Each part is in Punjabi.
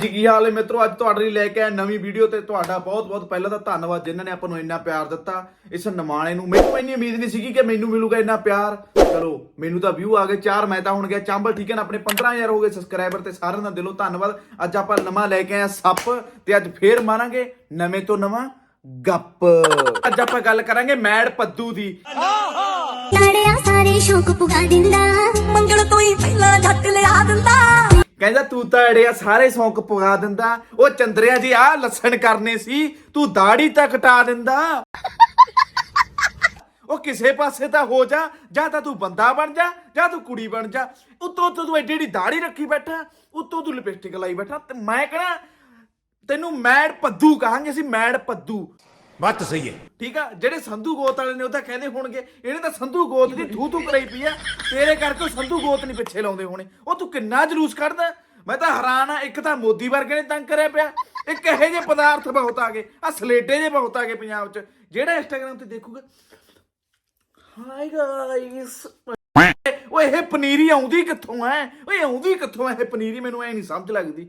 ਜੀ, ਕੀ ਹਾਲ ਹੈ ਮਿੱਤਰੋ? ਅੱਜ ਤੁਹਾਡੇ ਲਈ ਲੈ ਕੇ ਆਇਆ ਨਵੀਂ ਵੀਡੀਓ ਤੇ ਤੁਹਾਡਾ ਬਹੁਤ ਬਹੁਤ ਪਹਿਲਾਂ ਤਾਂ ਧੰਨਵਾਦ ਜਿਨ੍ਹਾਂ ਨੇ ਆਪਾਂ ਨੂੰ ਇੰਨਾ ਪਿਆਰ ਦਿੱਤਾ ਇਸ ਨਿਮਾਣੇ ਨੂੰ। ਮੈਨੂੰ ਇੰਨੀ ਉਮੀਦ ਨਹੀਂ ਸੀਗੀ ਕਿ ਮੈਨੂੰ ਮਿਲੂਗਾ ਇੰਨਾ ਪਿਆਰ। ਚਲੋ, ਮੈਨੂੰ ਤਾਂ ਵਿਊ ਆ ਗਏ ਚਾਰ, ਮੈਂ ਤਾਂ ਹੁਣ ਗਿਆ ਚਾਂਬਲ। ਠੀਕ ਹੈ ਨਾ, ਆਪਣੇ 15000 ਹੋ ਗਏ ਸਬਸਕ੍ਰਾਈਬਰ ਤੇ ਸਾਰਿਆਂ ਦਾ ਦਿਲੋਂ ਧੰਨਵਾਦ। ਅੱਜ ਆਪਾਂ ਨਵਾਂ ਲੈ ਕੇ ਆਏ ਸੱਪ ਤੇ ਅੱਜ ਫੇਰ ਮਾਰਾਂਗੇ ਨਵੇਂ ਤੋਂ ਨਵਾਂ ਗੱਪ। ਅੱਜ ਆਪਾਂ ਗੱਲ ਕਰਾਂਗੇ ਮੈਡ ਪੱਦੂ ਦੀ। ਲਾੜਿਆ ਸਾਰੇ ਸ਼ੌਕ ਪੁਗਾ ਦਿੰਦਾ, ਮੰਗਲ ਤੋਂ ਹੀ ਪਹਿਲਾਂ ਜੱਟ ਲਿਆ ਦਿੰਦਾ। ਕਹਿੰਦਾ, ਤੂੰ ਤਾਂ ਅੜਿਆ ਸਾਰੇ ਸ਼ੌਂਕ ਪੁਗਾ ਦਿੰਦਾ। ਉਹ ਚੰਦਰਿਆ ਜੀ ਆ ਲੱਛਣ ਕਰਨੇ ਸੀ। ਤੂੰ ਦਾੜੀ ਤਾਂ ਕਟਾ ਦਿੰਦਾ। ਉਹ ਕਿਸੇ ਪਾਸੇ ਤਾਂ ਹੋ ਜਾ। ਜਾਂ ਤਾਂ ਤੂੰ ਬੰਦਾ ਬਣ ਜਾ, ਜਾਂ ਤੂੰ ਕੁੜੀ ਬਣ ਜਾ। ਉੱਤੋਂ ਉੱਤੋਂ ਤੂੰ ਐਡੀ ਐਡੀ ਦਾੜੀ ਰੱਖੀ ਬੈਠਾ। ਉੱਤੋਂ ਤੂੰ ਲਿਪਸਟਿਕ ਲਾਈ ਬੈਠਾ। ਤੇ ਮੈਂ ਕਹਣਾ, ਤੈਨੂੰ ਮੈਡ ਪੱਦੂ ਕਹਾਂਗੇ ਅਸੀਂ ਮੈਡ ਪੱਦੂ ਬਾਤ ਤਾਂ ਸਹੀ ਹੈ। ਠੀਕ ਆ ਜਿਹੜੇ ਸੰਧੂ ਗੋਤ ਵਾਲੇ ਨੇ ਉਹ ਤਾਂ ਕਹਿੰਦੇ ਹੋਣਗੇ ਇਹਨੇ ਤਾਂ ਸੰਧੂ ਗੋਤ ਦੀ ਥੂ ਥੂ ਕਰਾਈ ਪਈ ਆ। ਤੇਰੇ ਕਰਕੇ ਉਹ ਸੰਧੂ ਗੋਤ ਨਹੀਂ ਪਿੱਛੇ ਲਾਉਂਦੇ ਹੋਣੇ। ਉਹ ਤੂੰ ਕਿੰਨਾ ਜਲੂਸ ਕੱਢਦਾ? ਮੈਂ ਤਾਂ ਹੈਰਾਨ ਆ ਇੱਕ ਤਾਂ ਮੋਦੀ ਵਰਗੇ ਨੇ ਤੰਗ ਕਰਿਆ ਪਿਆ। ਇੱਕ ਇਹੋ ਜਿਹੇ ਪਦਾਰਥ ਬਹੁਤ ਆ ਗਏ। ਆ ਸਲੇਡੇ ਜਿਹੇ ਬਹੁਤ ਆ ਗਏ ਪੰਜਾਬ 'ਚ। ਜਿਹੜਾ ਇੰਸਟਾਗ੍ਰam ਤੇ ਦੇਖੂਗਾ ਹਾਈ ਗਾਇਸ ਓਏ ਇਹ ਪਨੀਰੀ ਆਉਂਦੀ ਕਿੱਥੋਂ ਐ ਓਏ ਆਉਂਦੀ ਕਿੱਥੋਂ ਐ ਇਹ ਪਨੀਰੀ ਮੈਨੂੰ ਐ ਨਹੀਂ ਸਮਝ ਲੱਗਦੀ।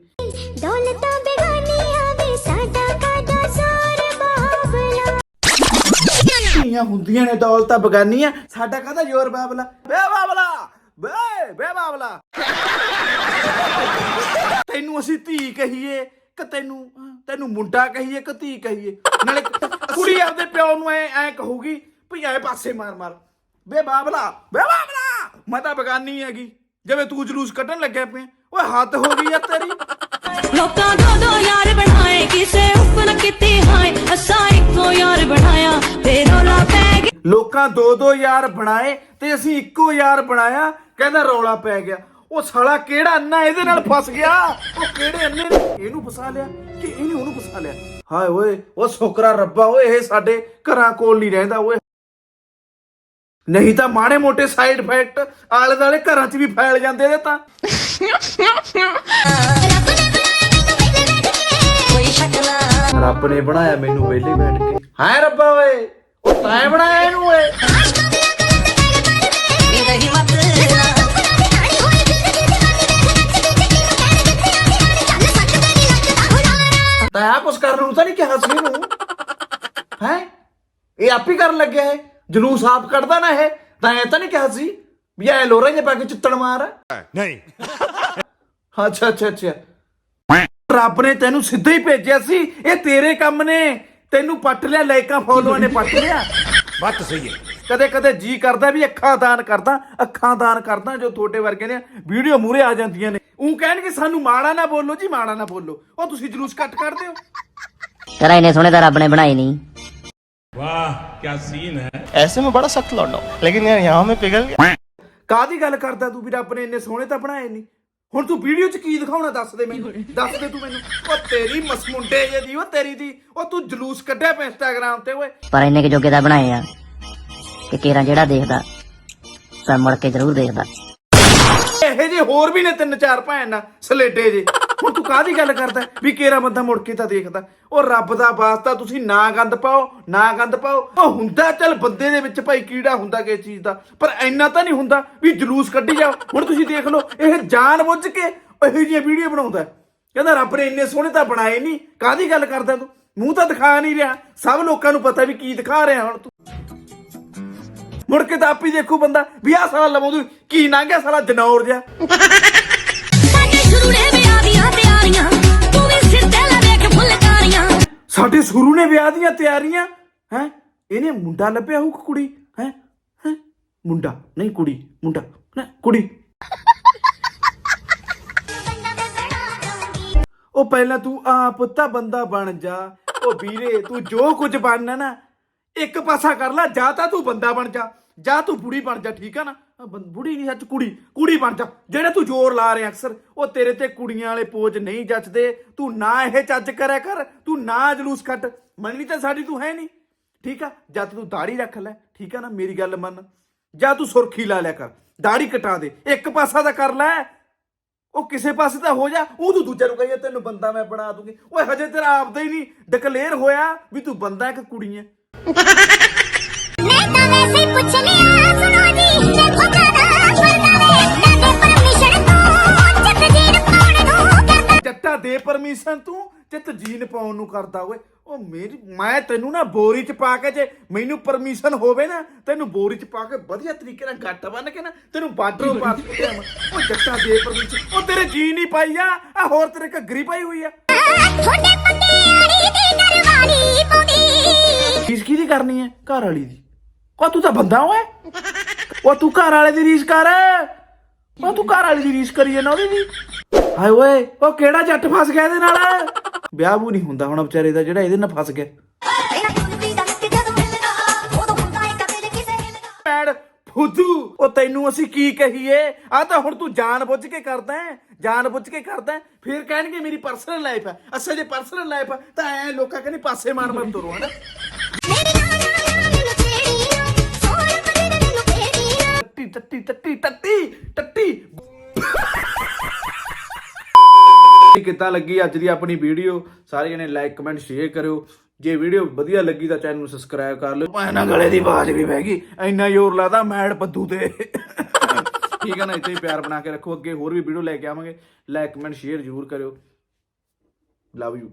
ਦੌਲਤਾਂ ਬੇਗਾਨੀਆਂ ਵੇ ਸਾਡਾ ਧੀਆਂ ਹੁੰਦੀਆਂ ਨੇ ਦੌਲਤਾਂ ਬਗਾਨੀਆਂ ਸਾਡਾ ਕਾਹਦਾ ਜ਼ੋਰ ਬਾਬਲਾ? ਬੇ ਬਾਬਲਾ! ਬੇ ਬੇ ਬਾਬਲਾ! ਤੈਨੂੰ ਅਸੀਂ ਧੀ ਕਹੀਏ, ਕਿ ਤੈਨੂੰ ਤੈਨੂੰ ਮੁੰਡਾ ਕਹੀਏ, ਕਿ ਧੀ ਕਹੀਏ। ਨਾਲੇ ਕੁੜੀ ਆਪਦੇ ਪਿਓ ਨੂੰ ਐ ਐ ਕਹੂਗੀ, ਭਈ ਐ ਪਾਸੇ ਮਾਰ ਮਾਰ। ਬੇ ਬਾਬਲਾ ਬੇ ਬਾਬਲਾ! ਮੈਂ ਤਾਂ ਬਗਾਨੀ ਹੈਗੀ। ਜਿਵੇਂ ਤੂੰ ਜਲੂਸ ਕੱਢਣ ਲੱਗਿਆ ਪਿਆ। ਓਏ, ਹੱਦ ਹੋ ਗਈ ਆ ਤੇਰੀ। ਲੋਕਾਂ ਦੋ ਦੋ ਯਾਰ ਬਣਾਏ, ਕਿਸੇ ਹੁਕਮ ਕੀਤੀ ਹਾਏ। ਅਸਾਂ ਇੱਕੋ ਯਾਰ ਬਣਾਇਆ ਤੇ ਲੋਕਾਂ ਦੋ ਦੋ ਯਾਰ ਬਣਾਏ ਤੇ ਅਸੀਂ ਇੱਕੋ ਯਾਰ ਬਣਾਇਆ। ਕਹਿੰਦਾ ਰੌਲਾ ਪੈ ਗਿਆ। ਉਹ ਸਾਲਾ ਕਿਹੜਾ ਅੰਨਾ ਇਹਦੇ ਨਾਲ ਫਸ ਗਿਆ? ਉਹ ਕਿਹੜੇ ਅੰਨੇ ਨੇ? ਇਹਨੂੰ ਫਸਾ ਲਿਆ ਕਿ ਇਹਨੇ ਉਹਨੂੰ ਫਸਾ ਲਿਆ? ਹਾਏ ਓਏ ਉਹ ਸ਼ੁਕਰਾ ਰੱਬਾ ਓਏ ਇਹ ਸਾਡੇ ਘਰਾਂ ਕੋਲ ਨਹੀਂ ਰਹਿੰਦਾ ਓਏ। ਨਹੀਂ ਤਾਂ ਮਾੜੇ ਮੋਟੇ ਸਾਈਡ ਇਫੈਕਟ ਆਲੇ ਦਾਲੇ ਘਰਾਂ 'ਚ ਵੀ ਫੈਲ ਜਾਂਦੇ ਨੇ ਤਾਂ। ਰੱਬ ਨੇ ਬਣਾਇਆ ਮੈਨੂੰ ਵਿਹਲੇ ਬੈਠ ਕੇ। ਹਾਏ ਰੱਬਾ ਓਏ। ਉਹ ਤੈਂ ਬਣਾਇਆ ਇਹਨੂੰ ਓਏ ਰਹੀ ਮਤ ਤਾਂ ਆ ਕੁਛ ਕਰਨ ਨੂੰ ਤਾਂ ਨਹੀਂ ਕਿਹਾ ਸੀ ਇਹਨੂੰ। ਹੈ? ਇਹ ਆਪ ਹੀ ਕਰਨ ਲੱਗਿਆ ਹੈ ਜਲੂਸ ਆਪ ਕੱਢਦਾ ਨਾ ਇਹ। ਤਾਂ ਇਹ ਤਾਂ ਨਹੀਂ ਕਿਹਾ ਸੀ ਵੀ ਐ ਲੋਰੇ ਜੇ ਪਾ ਕੇ ਚਿੱਤੜ ਮਾਰ। ਨਹੀਂ। ਅੱਛਾ ਅੱਛਾ ਅੱਛਾ। ਰੱਬ ਨੇ ਤੈਨੂੰ ਸਿੱਧਾ ਹੀ ਭੇਜਿਆ ਸੀ। ਇਹ ਤੇਰੇ ਕੰਮ ਨੇ। ਤੈਨੂੰ ਪੱਟ ਲਿਆ ਲਾਈਕਾਂ ਫੋਲੋਆਂ ਨੇ ਪੱਟ ਲਿਆ ਬਾਤ ਤਾਂ ਸਹੀ ਹੈ ਕਦੇ ਕਦੇ ਜੀ ਕਰਦਾ ਵੀ ਅੱਖਾਂ ਦਾਨ ਕਰਦਾ ਅੱਖਾਂ ਦਾਨ ਕਰਦਾ ਜੋ ਤੁਹਾਡੇ ਵਰਗੇ ਨੇ ਵੀਡੀਓ ਮੂਰੇ ਆ ਜਾਂਦੀਆਂ ਨੇ ਉਹ ਕਹਿਣਗੇ ਸਾਨੂੰ ਮਾੜਾ ਨਾ ਬੋਲੋ ਜੀ ਮਾੜਾ ਨਾ ਬੋਲੋ ਉਹ ਤੁਸੀਂ ਜਲੂਸ ਕੱਟ ਕਰਦੇ ਹੋ ਤੇਰਾ ਇੰਨੇ ਸੋਹਣੇ ਤਾਂ ਰੱਬ ਨੇ ਬਣਾਏ ਨਹੀਂ ਵਾਹ ਕੀ ਸੀਨ ਹੈ ऐसे में बड़ा सख्त लौटा हूं लेकिन यार यहाँ में पिघल गया ਕਾਦੀ ਗੱਲ ਕਰਦਾ ਤੂੰ ਵੀ ਰੱਬ ਨੇ ਇੰਨੇ ਸੋਹਣੇ ਤਾਂ ਬਣਾਏ ਨਹੀਂ ਹੁਣ ਤੂੰ ਵੀਡੀਓ 'ਚ ਕੀ ਦਿਖਾਉਣਾ ਦੱਸ ਦੇ ਮੈਨੂੰ ਦੱਸ ਦੇ ਤੂੰ ਮੈਨੂੰ। ਉਹ ਤੇਰੀ ਮਸਮੁੰਡੇ ਜੇ ਦੀ ਉਹ ਤੇਰੀ ਦੀ ਉਹ ਤੂੰ ਜਲੂਸ ਕੱਢਿਆ ਪਿਆ ਇੰਸਟਾਗ੍ਰਾਮ ਤੇ ਓਏ। ਪਰ ਇੰਨੇ ਕੁ ਜੋਗੇ ਤਾਂ ਬਣਾਏ ਆ ਕਿ ਕੇਰਾ ਜਿਹੜਾ ਦੇਖਦਾ ਤਾਂ ਮੁੜ ਕੇ ਜ਼ਰੂਰ ਦੇਖਦਾ। ਇਹੋ ਜਿਹੇ ਹੋਰ ਵੀ ਨੇ ਤਿੰਨ ਚਾਰ ਭੈਣ ਨਾ ਸਲੇਡੇ ਜੇ। ਹੁਣ ਤੂੰ ਕਾਹਦੀ ਗੱਲ ਕਰਦਾ? ਵੀ ਕੇਰਾ ਬੰਦਾ ਮੁੜ ਕੇ ਤਾਂ ਦੇਖਦਾ। ਉਹ ਰੱਬ ਦਾ ਵਾਸਤਾ ਤੁਸੀਂ ਨਾ ਗੰਦ ਪਾਓ, ਨਾ ਗੰਦ ਪਾਓ। ਉਹ ਹੁੰਦਾ, ਚੱਲ ਬੰਦੇ ਦੇ ਵਿੱਚ ਭਾਈ ਕੀੜਾ ਹੁੰਦਾ ਕਿਸ ਚੀਜ਼ ਦਾ। ਪਰ ਇੰਨਾ ਤਾਂ ਨਹੀਂ ਹੁੰਦਾ ਵੀ ਜਲੂਸ ਕੱਢੀ ਜਾਓ। ਹੁਣ ਤੁਸੀਂ ਦੇਖ ਲਓ, ਇਹ ਜਾਣ ਬੁੱਝ ਕੇ ਇਹੋ ਜਿਹੀਆਂ ਵੀਡੀਓ ਬਣਾਉਂਦਾ। ਕਹਿੰਦਾ, ਰੱਬ ਨੇ ਇੰਨੇ ਸੋਹਣੇ ਤਾਂ ਬਣਾਏ ਨਹੀਂ। ਕਾਹਦੀ ਗੱਲ ਕਰਦਾ ਤੂੰ? ਮੂੰਹ ਤਾਂ ਦਿਖਾ ਨਹੀਂ ਰਿਹਾ। ਸਭ ਲੋਕਾਂ ਨੂੰ ਪਤਾ ਵੀ ਕੀ ਦਿਖਾ ਰਿਹਾ ਹੁਣ ਤੂੰ। ਮੁੜ ਕੇ ਤਾਂ ਆਪ ਹੀ ਦੇਖੂ ਬੰਦਾ, ਵੀ ਆਹ ਸਾਲਾ ਲਵਾਉਂਦੂ ਕੀ ਲੰਘਿਆ ਸਾਲਾ ਜਨੌਰ ਜਿਹਾ। ਸਾਡੇ ਸੁਰੂ ਨੇ ਵਿਆਹ ਦੀਆਂ ਤਿਆਰੀਆਂ, ਹੈ? ਇਹਨੇ ਮੁੰਡਾ ਲੱਭਿਆ ਹੋਊ ਕਿ ਕੁੜੀ, ਹੈ? ਹੈ? ਮੁੰਡਾ, ਨਹੀਂ ਕੁੜੀ, ਮੁੰਡਾ, ਨਾ, ਕੁੜੀ। ਉਹ ਪਹਿਲਾਂ ਤੂੰ ਆਪ ਤਾਂ ਬੰਦਾ ਬਣ ਜਾ। ਉਹ ਵੀਰੇ, ਤੂੰ ਜੋ ਕੁਝ ਬਣਨਾ ਨਾ, ਇੱਕ ਪਾਸਾ ਕਰ ਲੈ, ਜਾਂ ਤਾਂ ਤੂੰ ਬੰਦਾ ਬਣ ਜਾ, ਜਾਂ ਤੂੰ ਬੁੜੀ ਬਣ ਜਾ, ਠੀਕ ਆ ਨਾ? ਬੰ- ਬੁੜੀ ਨਹੀਂ ਸੱਚ, ਕੁੜੀ। ਕੁੜੀ ਬਣ ਜਾ। ਜਿਹੜੇ ਤੂੰ ਜ਼ੋਰ ਲਾ ਰਿਹਾ ਅਕਸਰ, ਉਹ ਤੇਰੇ ਤੇ ਕੁੜੀਆਂ ਵਾਲੇ ਪੋਜ ਨਹੀਂ ਜੱਚਦੇ। ਤੂੰ ਨਾ ਇਹ ਚੱਜ ਕਰਿਆ ਕਰ, ਤੂੰ ਨਾ ਜਲੂਸ ਕੱਟ ਮੰਨਣੀ ਤਾਂ ਸਾਡੀ ਤੂੰ ਹੈ ਨਹੀਂ। ਠੀਕ ਆ? ਜਦ ਤੂੰ ਦਾੜੀ ਰੱਖ ਲੈ। ਠੀਕ ਆ ਨਾ? ਮੇਰੀ ਗੱਲ ਮੰਨ। ਜਾਂ ਤੂੰ ਸੁਰਖੀ ਲਾ ਲਿਆ ਕਰ। ਦਾੜੀ ਕਟਾ ਦੇ। ਇੱਕ ਪਾਸਾ ਤਾਂ ਕਰ ਲੈ। ਉਹ ਕਿਸੇ ਪਾਸੇ ਤਾਂ ਹੋ ਜਾ। ਉਹ ਤੂੰ ਦੂਜੇ ਨੂੰ ਕਹੀਏ ਤੈਨੂੰ ਬੰਦਾ ਮੈਂ ਬਣਾ ਦੂੰਗੀ। ਓਏ, ਹਜੇ ਤੇਰਾ ਆਪਦਾ ਹੀ ਨਹੀਂ ਡਿਕਲੇਅਰ ਹੋਇਆ ਵੀ ਤੂੰ ਬੰਦਾ ਹੈ ਕਿ ਕੁੜੀ ਹੈ ਮੈਂ ਤਾਂ ਵੈਸੇ ਪੁੱਛ ਲਿਆ, ਸੁਣੋ। ਪਰਮਿਸ਼ਨ ਤੂੰ ਤੇ ਤੂੰ ਜੀਨ ਪਾਉਣ ਨੂੰ ਕਰਦਾ ਓਏ। ਉਹ ਮੇਰੀ ਮੈਂ ਤੈਨੂੰ ਨਾ ਬੋਰੀ ਚ ਪਾ ਕੇ ਜੇ ਮੈਨੂੰ ਪਰਮਿਸ਼ਨ ਹੋਵੇ ਨਾ ਤੈਨੂੰ ਬੋਰੀ ਚ ਪਾ ਕੇ ਵਧੀਆ ਤਰੀਕੇ ਨਾਲ ਗੱਟ ਬੰਨ ਕੇ ਨਾ ਤੈਨੂੰ ਬਾਰਡਰੋਂ ਪਾ ਕੇ ਉਹ ਜੱਟਾਂ ਦੇ ਪਰਮਿਸ਼ਨ ਉਹ ਤੇਰੇ ਜੀ ਨਹੀਂ ਪਾਈ ਆ। ਆ ਹੋਰ ਤੇਰੇ ਘੱਗਰੀ ਪਾਈ ਹੋਈ ਆ। ਤੁਹਾਡੇ ਪੱਟਿਆੜੀ ਦੀ ਨਰਵਾਲੀ ਪੋਗੀ ਰੀਸ ਕਿਹਦੀ ਕਰਨੀ ਹੈ ਘਰ ਵਾਲੀ ਦੀ। ਕੋ ਤੂੰ ਤਾਂ ਬੰਦਾ ਓਏ। ਉਹ ਤੂੰ ਘਰ ਵਾਲੇ ਦੀ ਰੀਸ ਕਰ। ਉਹ ਤੂੰ ਘਰ ਵਾਲੀ ਦੀ ਰੀਸ ਕਰੀ ਜਾਂਦਾ ਉਹਦੀ ਦੀ ਹਾਏ ਓਏ ਉਹ ਕਿਹੜਾ ਜੱਟ ਫਸ ਗਿਆ ਇਹਦੇ ਨਾਲ? ਵਿਆਹ ਵੂ ਨਹੀਂ ਹੁੰਦਾ ਹੁਣ ਵਿਚਾਰੇ ਦਾ ਜਿਹੜਾ ਇਹਦੇ ਨਾਲ ਫਸ ਗਿਆ। ਪੈੜ ਫੁੱਦੂ ਉਹ ਤੈਨੂੰ ਅਸੀਂ ਕੀ ਕਹੀਏ? ਆ ਤਾਂ ਹੁਣ ਤੂੰ ਜਾਣ ਬੁੱਝ ਕੇ ਕਰਦਾ ਹੈ ਜਾਣ ਬੁੱਝ ਕੇ ਕਰਦਾ ਹੈ। ਫਿਰ ਕਹਿਣਗੇ ਮੇਰੀ ਪਰਸਨਲ ਲਾਈਫ ਹੈ। ਅਸਲ ਜੇ ਪਰਸਨਲ ਲਾਈਫ ਹੈ ਤਾਂ ਐ ਲੋਕਾਂ ਕਹਿੰਦੇ ਪਾਸੇ ਮਾਰ ਮਾਰ ਤੁਰੋ ਹਨਾ? ਟੱਟੀ ਟੱਟੀ ਟੱਟੀ ਟੱਟੀ ਟੱਟੀ ਕਿੱਦਾਂ ਲੱਗੀ ਅੱਜ ਦੀ ਆਪਣੀ ਵੀਡੀਓ? ਸਾਰੇ ਜਣੇ ਲਾਈਕ ਕਮੈਂਟ ਸ਼ੇਅਰ ਕਰਿਓ। ਜੇ ਵੀਡੀਓ ਵਧੀਆ ਲੱਗੀ ਤਾਂ ਚੈਨਲ ਨੂੰ ਸਬਸਕ੍ਰਾਈਬ ਕਰ ਲਿਓ। ਭਾਣਾ ਗਲੇ ਦੀ ਆਵਾਜ਼ ਵੀ ਬਹਿ ਗਈ। ਇੰਨਾ ਜ਼ੋਰ ਲਾਦਾ ਮੈਡ ਬੱਦੂ ਤੇ। ਠੀਕ ਹੈ ਨਾ ਇੱਥੇ ਹੀ ਪਿਆਰ ਬਣਾ ਕੇ ਰੱਖੋ। ਅੱਗੇ ਹੋਰ ਵੀ ਵੀਡੀਓ ਲੈ ਕੇ ਆਵਾਂਗੇ। ਲਾਈਕ ਕਮੈਂਟ ਸ਼ੇਅਰ ਜ਼ਰੂਰ ਕਰਿਓ। ਲਵ ਯੂ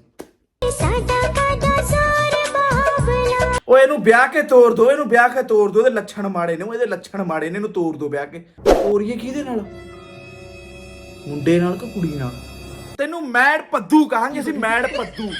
ਓਏ ਇਹਨੂੰ ਵਿਆਹ ਕੇ ਤੋੜ ਦੋ। ਇਹਨੂੰ ਵਿਆਹ ਕੇ ਤੋੜ ਦੋ। ਇਹਦੇ ਲੱਛਣ ਮਾੜੇ ਨੇ। ਉਹ ਇਹਦੇ ਲੱਛਣ ਮਾੜੇ ਨੇ। ਇਹਨੂੰ ਤੋੜ ਦੋ ਵਿਆਹ ਕੇ। ਤੋਰੀਏ ਕਿਹਦੇ ਨਾਲ? ਮੁੰਡੇ ਨਾਲ ਕਿ ਕੁੜੀ ਨਾਲ? ਤੈਨੂੰ ਮੈਡ ਪੱਦੂ ਕਹਾਂਗੇ ਅਸੀਂ ਮੈਡ ਪੱਦੂ